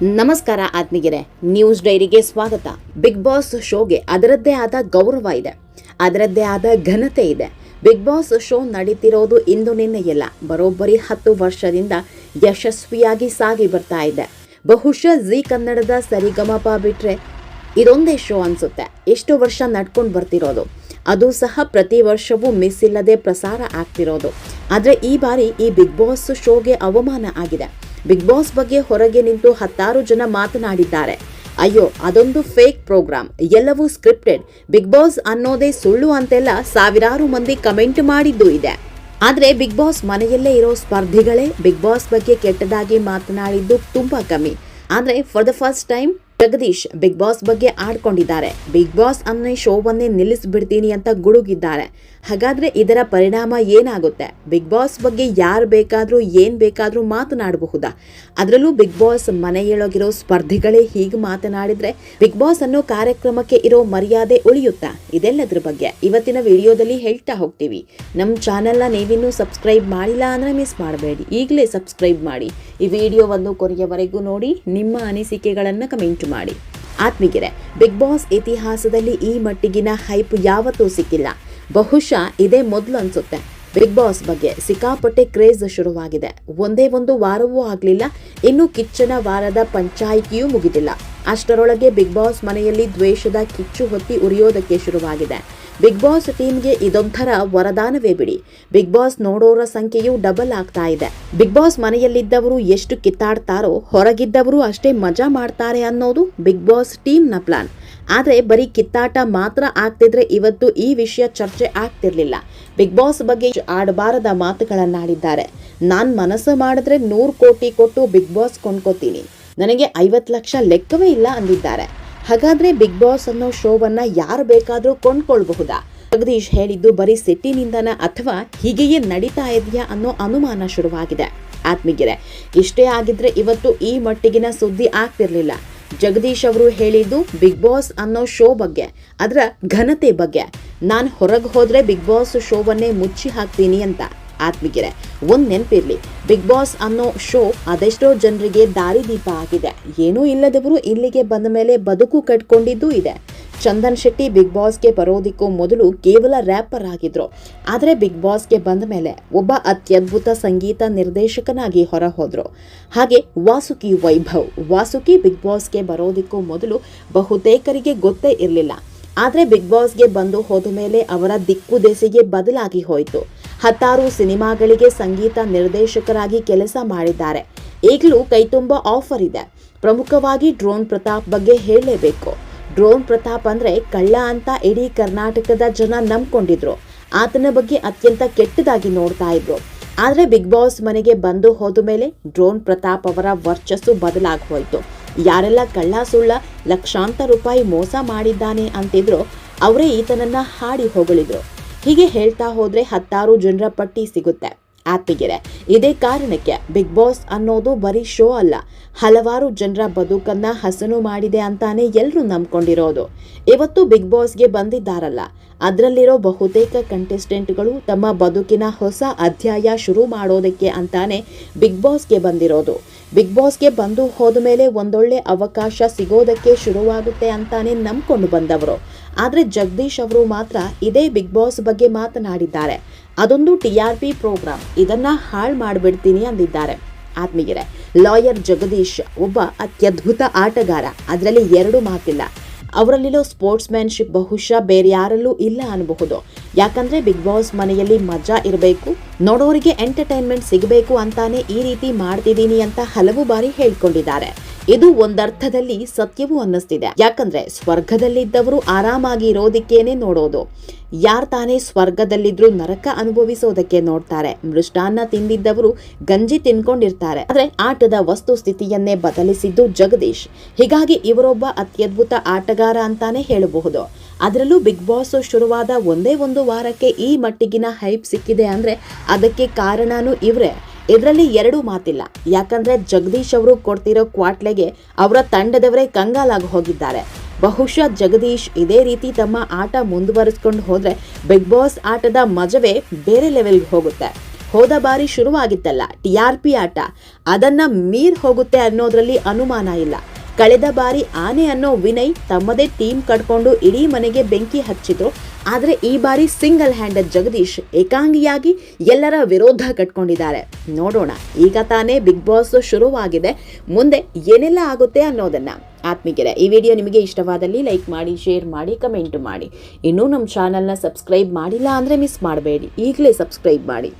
ನಮಸ್ಕಾರ ಆತ್ಮೀಯರೇ, ನ್ಯೂಸ್ ಡೈರಿಗೆ ಸ್ವಾಗತ. ಬಿಗ್ ಬಾಸ್ ಶೋಗೆ ಅದರದ್ದೇ ಆದ ಗೌರವ ಇದೆ. ಅದರದ್ದೇ ಆದ ಘನತೆ ಇದೆ. ಬಿಗ್ ಬಾಸ್ ಶೋ ನಡೀತಿರೋದು ಇಂದು ನಿನ್ನೆಯಲ್ಲ ಬರೋಬ್ಬರಿ ಹತ್ತು ವರ್ಷದಿಂದ ಯಶಸ್ವಿಯಾಗಿ ಸಾಗಿ ಬರ್ತಾ ಇದೆ. ಬಹುಶಃ ಜಿ ಕನ್ನಡದ ಸರಿಗಮಪ ಬಿಟ್ರೆ ಇದೊಂದೇ ಶೋ ಅನ್ಸುತ್ತೆ. ಎಷ್ಟು ವರ್ಷ ನಡ್ಕೊಂಡು ಬರ್ತಿರೋದು. ಅದು ಸಹ ಪ್ರತಿ ವರ್ಷವೂ ಮಿಸ್ ಇಲ್ಲದೆ ಪ್ರಸಾರ ಆಗ್ತಿರೋದು. ಆದರೆ ಈ ಬಾರಿ ಈ ಬಿಗ್ ಬಾಸ್ ಶೋಗೆ ಅವಮಾನ ಆಗಿದೆ. ಬಿಗ್ ಬಾಸ್ ಬಗ್ಗೆ ಹೊರಗೆ ನಿಂತು ಹತ್ತಾರು ಜನ ಮಾತನಾಡಿದ್ದಾರೆ. ಅಯ್ಯೋ, ಅದೊಂದು ಫೇಕ್ ಪ್ರೋಗ್ರಾಮ್ ಎಲ್ಲವೂ ಸ್ಕ್ರಿಪ್ಟೆಡ್. ಬಿಗ್ ಬಾಸ್ ಅನ್ನೋದೇ ಸುಳ್ಳು ಅಂತೆಲ್ಲ ಸಾವಿರಾರು ಮಂದಿ ಕಮೆಂಟ್ ಮಾಡಿದ್ದು ಇದೆ. ಆದ್ರೆ ಬಿಗ್ ಬಾಸ್ ಮನೆಯಲ್ಲೇ ಇರೋ ಸ್ಪರ್ಧಿಗಳೇ ಬಿಗ್ ಬಾಸ್ ಬಗ್ಗೆ ಕೆಟ್ಟದಾಗಿ ಮಾತನಾಡಿದ್ದು ತುಂಬಾ ಕಮ್ಮಿ. ಆದ್ರೆ for the first time Jagadish Big Boss ಬಗ್ಗೆ ಆಡ್ಕೊಂಡಿದ್ದಾರೆ. ಬಿಗ್ ಬಾಸ್ ಅನ್ನೋ ಶೋವನ್ನೇ ನಿಲ್ಲಿಸ್ಬಿಡ್ತೀನಿ ಅಂತ ಗುಡುಗಿದ್ದಾರೆ. ಹಾಗಾದ್ರೆ ಇದರ ಪರಿಣಾಮ ಏನಾಗುತ್ತೆ? ಬಿಗ್ ಬಾಸ್ ಬಗ್ಗೆ ಯಾರು ಬೇಕಾದ್ರೂ, ಏನ್ ಬೇಕಾದ್ರೂ ಮಾತನಾಡಬಹುದಾ? ಅದರಲ್ಲೂ ಬಿಗ್ ಬಾಸ್ ಮನೆಯೊಳಗಿರೋ ಸ್ಪರ್ಧಿಗಳೇ ಹೀಗೆ ಮಾತನಾಡಿದ್ರೆ ಬಿಗ್ ಬಾಸ್ ಅನ್ನೋ ಕಾರ್ಯಕ್ರಮಕ್ಕೆ ಇರೋ ಮರ್ಯಾದೆ ಉಳಿಯುತ್ತಾ? ಇದೆಲ್ಲದ್ರ ಬಗ್ಗೆ ಇವತ್ತಿನ ವಿಡಿಯೋದಲ್ಲಿ ಹೇಳ್ತಾ ಹೋಗ್ತೀವಿ. ನಮ್ಮ ಚಾನೆಲ್ನ ನೀವಿನ್ನೂ ಸಬ್ಸ್ಕ್ರೈಬ್ ಮಾಡಿಲ್ಲ ಅಂದ್ರೆ ಮಿಸ್ ಮಾಡಬೇಡಿ. ಈಗಲೇ ಸಬ್ಸ್ಕ್ರೈಬ್ ಮಾಡಿ. ಈ ವಿಡಿಯೋವನ್ನು ಕೊನೆಯವರೆಗೂ ನೋಡಿ. ನಿಮ್ಮ ಅನಿಸಿಕೆಗಳನ್ನು ಕಮೆಂಟ್ ಮಾಡಿ. ಆತ್ಮಿಗೆರೆ ಬಿಗ್ ಬಾಸ್ ಇತಿಹಾಸದಲ್ಲಿ ಈ ಮಟ್ಟಿಗಿನ ಹೈಪ್ ಯಾವತ್ತೂ ಸಿಕ್ಕಿಲ್ಲ. ಬಹುಶಃ ಇದೇ ಮೊದಲು ಅನ್ಸುತ್ತೆ. ಬಿಗ್ ಬಾಸ್ ಬಗ್ಗೆ ಸಿಕ್ಕಾಪಟ್ಟೆ ಕ್ರೇಜ್ ಶುರುವಾಗಿದೆ. ಒಂದೇ ಒಂದು ವಾರವೂ ಆಗಲಿಲ್ಲ. ಇನ್ನೂ ಕಿಚ್ಚನ ವಾರದ ಪಂಚಾಯಿತಿಯೂ ಮುಗಿದಿಲ್ಲ. ಅಷ್ಟರೊಳಗೆ ಬಿಗ್ ಬಾಸ್ ಮನೆಯಲ್ಲಿ ದ್ವೇಷದ ಕಿಚ್ಚು ಹೊತ್ತಿ ಉರಿಯೋದಕ್ಕೆ ಶುರುವಾಗಿದೆ. ಬಿಗ್ ಬಾಸ್ ಟೀಮ್ಗೆ ಇದೊಂಥರ ವರದಾನವೇ ಬಿಡಿ. ಬಿಗ್ ಬಾಸ್ ನೋಡೋರ ಸಂಖ್ಯೆಯು ಡಬಲ್ ಆಗ್ತಾ ಇದೆ. ಬಿಗ್ ಬಾಸ್ ಮನೆಯಲ್ಲಿದ್ದವರು ಎಷ್ಟು ಕಿತ್ತಾಡ್ತಾರೋ, ಹೊರಗಿದ್ದವರು ಅಷ್ಟೇ ಮಜಾ ಮಾಡ್ತಾರೆ ಅನ್ನೋದು ಬಿಗ್ ಬಾಸ್ ಟೀಮ್ನ ಪ್ಲಾನ್. ಆದರೆ ಬರೀ ಕಿತ್ತಾಟ ಮಾತ್ರ ಆಗ್ತಿದ್ರೆ ಇವತ್ತು ಈ ವಿಷಯ ಚರ್ಚೆ ಆಗ್ತಿರ್ಲಿಲ್ಲ. ಬಿಗ್ ಬಾಸ್ ಬಗ್ಗೆ ಆಡಬಾರದ ಮಾತುಗಳನ್ನಾಡಿದ್ದಾರೆ. ನಾನು ಮನಸ್ಸು ಮಾಡಿದ್ರೆ ನೂರು ಕೋಟಿ ಕೊಟ್ಟು ಬಿಗ್ ಬಾಸ್ ಕೊಂಡ್ಕೋತೀನಿ. ನನಗೆ ಐವತ್ತು ಲಕ್ಷ ಲೆಕ್ಕವೇ ಇಲ್ಲ ಅಂದಿದ್ದಾರೆ. ಹಾಗಾದ್ರೆ ಬಿಗ್ ಬಾಸ್ ಅನ್ನೋ ಶೋವನ್ನ ಯಾರು ಬೇಕಾದರೂ ಕೊಂಡ್ಕೊಳ್ಬಹುದಾ? ಜಗದೀಶ್ ಹೇಳಿದ್ದು ಬರೀ ಸಿಟ್ಟಿನಿಂದನ ಅಥವಾ ಹೀಗೆಯೇ ನಡೀತಾ ಇದೆಯಾ ಅನ್ನೋ ಅನುಮಾನ ಶುರುವಾಗಿದೆ. ಆತ್ಮೀಗೆರೆ ಇಷ್ಟೇ ಆಗಿದ್ರೆ ಇವತ್ತು ಈ ಮಟ್ಟಿಗಿನ ಸುದ್ದಿ ಆಗ್ತಿರ್ಲಿಲ್ಲ. ಜಗದೀಶ್ ಅವರು ಹೇಳಿದ್ದು ಬಿಗ್ ಬಾಸ್ ಅನ್ನೋ ಶೋ ಬಗ್ಗೆ, ಅದರ ಘನತೆ ಬಗ್ಗೆ. ನಾನು ಹೊರಗೆ ಹೋದರೆ ಬಿಗ್ ಬಾಸ್ ಶೋವನ್ನೇ ಮುಚ್ಚಿ ಹಾಕ್ತೀನಿ ಅಂತ. ಆತ್ಮಿಗೆರೆ ಒಂದು ನೆನಪಿರಲಿ ಬಿಗ್ ಬಾಸ್ ಅನ್ನೋ ಶೋ ಅದೆಷ್ಟೋ ಜನರಿಗೆ ದಾರಿದೀಪ ಆಗಿದೆ ಏನೂ ಇಲ್ಲದವರು ಇಲ್ಲಿಗೆ ಬಂದ ಮೇಲೆ ಬದುಕು ಕಟ್ಕೊಂಡಿದ್ದೂ ಇದೆ. ಚಂದನ್ ಶೆಟ್ಟಿ ಬಿಗ್ ಬಾಸ್ಗೆ ಬರೋದಿಕ್ಕೂ ಮೊದಲು ಕೇವಲ ರ್ಯಾಪರ್ ಆಗಿದ್ರು. ಆದರೆ ಬಿಗ್ ಬಾಸ್ಗೆ ಬಂದ ಮೇಲೆ ಒಬ್ಬ ಅತ್ಯದ್ಭುತ ಸಂಗೀತ ನಿರ್ದೇಶಕನಾಗಿ ಹೊರಹೋದ್ರು. ಹಾಗೆ ವಾಸುಕಿ ವೈಭವ್, ವಾಸುಕಿ ಬಿಗ್ ಬಾಸ್ಗೆ ಬರೋದಿಕ್ಕೂ ಮೊದಲು ಬಹುತೇಕರಿಗೆ ಗೊತ್ತೇ ಇರಲಿಲ್ಲ. ಆದರೆ ಬಿಗ್ ಬಾಸ್ಗೆ ಬಂದು ಹೋದ ಮೇಲೆ ಅವರ ದಿಕ್ಕು ದೆಸೆಗೆ ಬದಲಾಗಿ ಹೋಯಿತು. ಹತ್ತಾರು ಸಿನಿಮಾಗಳಿಗೆ ಸಂಗೀತ ನಿರ್ದೇಶಕರಾಗಿ ಕೆಲಸ ಮಾಡಿದ್ದಾರೆ. ಈಗಲೂ ಕೈತುಂಬ ಆಫರ್ ಇದೆ. ಪ್ರಮುಖವಾಗಿ ಡ್ರೋನ್ ಪ್ರತಾಪ್ ಬಗ್ಗೆ ಹೇಳಲೇಬೇಕು. ಡ್ರೋನ್ ಪ್ರತಾಪ್ ಅಂದರೆ ಕಳ್ಳ ಅಂತ ಇಡೀ ಕರ್ನಾಟಕದ ಜನ ನಂಬ್ಕೊಂಡಿದ್ರು. ಆತನ ಬಗ್ಗೆ ಅತ್ಯಂತ ಕೆಟ್ಟದಾಗಿ ನೋಡ್ತಾ ಇದ್ರು. ಆದರೆ ಬಿಗ್ ಬಾಸ್ ಮನೆಗೆ ಬಂದು ಹೋದ ಮೇಲೆ ಡ್ರೋನ್ ಪ್ರತಾಪ್ ಅವರ ವರ್ಚಸ್ಸು ಬದಲಾಗಿ ಹೋಯಿತು. ಯಾರೆಲ್ಲ ಕಳ್ಳ ಸುಳ್ಳ, ಲಕ್ಷಾಂತರ ರೂಪಾಯಿ ಮೋಸ ಮಾಡಿದ್ದಾನೆ ಅಂತಿದ್ರು, ಅವರೇ ಈತನನ್ನ ಹಾಡಿ ಹೊಗಳಿದ್ರು. ಹೀಗೆ ಹೇಳ್ತಾ ಹೋದರೆ ಹತ್ತಾರು ಜನರ ಪಟ್ಟಿ ಸಿಗುತ್ತೆ. ಆತ್ಮಿಗೆರೆ ಇದೇ ಕಾರಣಕ್ಕೆ ಬಿಗ್ ಬಾಸ್ ಅನ್ನೋದು ಬರೀ ಶೋ ಅಲ್ಲ, ಹಲವಾರು ಜನರ ಬದುಕನ್ನ ಹಸನು ಮಾಡಿದೆ ಅಂತಾನೆ ಎಲ್ಲರೂ ನಂಬ್ಕೊಂಡಿರೋದು. ಇವತ್ತು ಬಿಗ್ ಬಾಸ್ಗೆ ಬಂದಿದ್ದಾರಲ್ಲ, ಅದರಲ್ಲಿರೋ ಬಹುತೇಕ ಕಂಟೆಸ್ಟೆಂಟ್ಗಳು ತಮ್ಮ ಬದುಕಿನ ಹೊಸ ಅಧ್ಯಾಯ ಶುರು ಮಾಡೋದಕ್ಕೆ ಅಂತಾನೆ ಬಿಗ್ ಬಾಸ್ಗೆ ಬಂದಿರೋದು. ಬಿಗ್ ಬಾಸ್ಗೆ ಬಂದು ಹೋದ ಮೇಲೆ ಒಂದೊಳ್ಳೆ ಅವಕಾಶ ಸಿಗೋದಕ್ಕೆ ಶುರುವಾಗುತ್ತೆ ಅಂತಾನೆ ನಂಬ್ಕೊಂಡು ಬಂದವರು. ಆದರೆ ಜಗದೀಶ್ ಅವರು ಮಾತ್ರ ಇದೇ ಬಿಗ್ ಬಾಸ್ ಬಗ್ಗೆ ಮಾತನಾಡಿದ್ದಾರೆ. ಅದೊಂದು ಟಿ ಆರ್ ಪಿ ಪ್ರೋಗ್ರಾಮ್ ಇದನ್ನ ಹಾಳು ಮಾಡಿಬಿಡ್ತೀನಿ ಅಂದಿದ್ದಾರೆ. ಆತ್ಮೀಯರೇ, ಲಾಯರ್ ಜಗದೀಶ್ ಒಬ್ಬ ಅತ್ಯದ್ಭುತ ಆಟಗಾರ. ಅದರಲ್ಲಿ ಎರಡು ಮಾತಿಲ್ಲ. ಅವರಲ್ಲಿರೋ ಸ್ಪೋರ್ಟ್ಸ್ ಮ್ಯಾನ್ಶಿಪ್ ಬಹುಶಃ ಬೇರೆ ಯಾರಲ್ಲೂ ಇಲ್ಲ ಅನ್ನಬಹುದು ಯಾಕಂದ್ರೆ ಬಿಗ್ ಬಾಸ್ ಮನೆಯಲ್ಲಿ ಮಜಾ ಇರಬೇಕು ನೋಡೋರಿಗೆ ಎಂಟರ್ಟೈನ್ಮೆಂಟ್ ಸಿಗಬೇಕು ಅಂತಾನೆ ಈ ರೀತಿ ಮಾಡ್ತಿದ್ದೀನಿ ಅಂತ ಹಲವು ಬಾರಿ ಹೇಳ್ಕೊಂಡಿದ್ದಾರೆ. ಇದು ಒಂದರ್ಥದಲ್ಲಿ ಸತ್ಯವೂ ಅನ್ನಿಸ್ತಿದೆ. ಯಾಕಂದ್ರೆ ಸ್ವರ್ಗದಲ್ಲಿದ್ದವರು ಆರಾಮಾಗಿ ಇರೋದಿಕ್ಕೇನೆ ನೋಡೋದು. ಯಾರ್ ತಾನೇ ಸ್ವರ್ಗದಲ್ಲಿದ್ರು ನರಕ ಅನುಭವಿಸೋದಕ್ಕೆ ನೋಡ್ತಾರೆ. ಮೃಷ್ಟಾನ್ನ ತಿಂದಿದ್ದವರು ಗಂಜಿ ತಿನ್ಕೊಂಡಿರ್ತಾರೆ. ಆದ್ರೆ ಆಟದ ವಸ್ತು ಸ್ಥಿತಿಯನ್ನೇ ಬದಲಿಸಿದ್ದು ಜಗದೀಶ್. ಹೀಗಾಗಿ ಇವರೊಬ್ಬ ಅತ್ಯದ್ಭುತ ಆಟಗಾರ ಅಂತಾನೆ ಹೇಳಬಹುದು. ಅದರಲ್ಲೂ ಬಿಗ್ ಬಾಸ್ ಶುರುವಾದ ಒಂದೇ ಒಂದು ವಾರಕ್ಕೆ ಈ ಮಟ್ಟಿಗಿನ ಹೈಪ್ ಸಿಕ್ಕಿದೆ ಅಂದರೆ ಅದಕ್ಕೆ ಕಾರಣನೂ ಇವರೇ. ಇದರಲ್ಲಿ ಎರಡೂ ಮಾತಿಲ್ಲ. ಯಾಕಂದ್ರೆ ಜಗದೀಶ್ ಅವರು ಕೊಡ್ತಿರೋ ಕ್ವಾಟ್ಲೆಗೆ ಅವರ ತಂಡದವರೇ ಕಂಗಾಲಾಗಿ ಹೋಗಿದ್ದಾರೆ. ಬಹುಶಃ ಜಗದೀಶ್ ಇದೇ ರೀತಿ ತಮ್ಮ ಆಟ ಮುಂದುವರಿಸ್ಕೊಂಡು ಹೋದರೆ ಬಿಗ್ ಬಾಸ್ ಆಟದ ಮಜವೇ ಬೇರೆ ಲೆವೆಲ್ಗೆ ಹೋಗುತ್ತೆ. ಹೋದ ಬಾರಿ ಶುರುವಾಗಿತ್ತಲ್ಲ, ಟಿ ಆರ್ ಪಿ ಆಟ. ಅದನ್ನ ಮೀರ್ ಹೋಗುತ್ತೆ ಅನ್ನೋದರಲ್ಲಿ ಅನುಮಾನ ಇಲ್ಲ. ಕಳೆದ ಬಾರಿ ಆನೆ ಅನ್ನೋ ವಿನಯ್ ತಮ್ಮದೇ ಟೀಮ್ ಕಟ್ಕೊಂಡು ಇಡೀ ಮನೆಗೆ ಬೆಂಕಿ ಹಚ್ಚಿದ್ರು ಆದರೆ ಈ ಬಾರಿ ಸಿಂಗಲ್ ಹ್ಯಾಂಡೆಡ್ ಜಗದೀಶ್ ಏಕಾಂಗಿಯಾಗಿ ಎಲ್ಲರ ವಿರೋಧ ಕಟ್ಕೊಂಡಿದ್ದಾರೆ. ನೋಡೋಣ, ಈಗ ತಾನೇ ಬಿಗ್ ಬಾಸ್ ಶುರುವಾಗಿದೆ. ಮುಂದೆ ಏನೆಲ್ಲ ಆಗುತ್ತೆ ಅನ್ನೋದನ್ನು. ಆತ್ಮೀಗೆರೆ ಈ ವಿಡಿಯೋ ನಿಮಗೆ ಇಷ್ಟವಾದಲ್ಲಿ ಲೈಕ್ ಮಾಡಿ, ಶೇರ್ ಮಾಡಿ, ಕಮೆಂಟ್ ಮಾಡಿ. ಇನ್ನೂ ನಮ್ಮ ಚಾನಲ್ನ ಸಬ್ಸ್ಕ್ರೈಬ್ ಮಾಡಿಲ್ಲ ಅಂದರೆ ಮಿಸ್ ಮಾಡಬೇಡಿ. ಈಗಲೇ ಸಬ್ಸ್ಕ್ರೈಬ್ ಮಾಡಿ.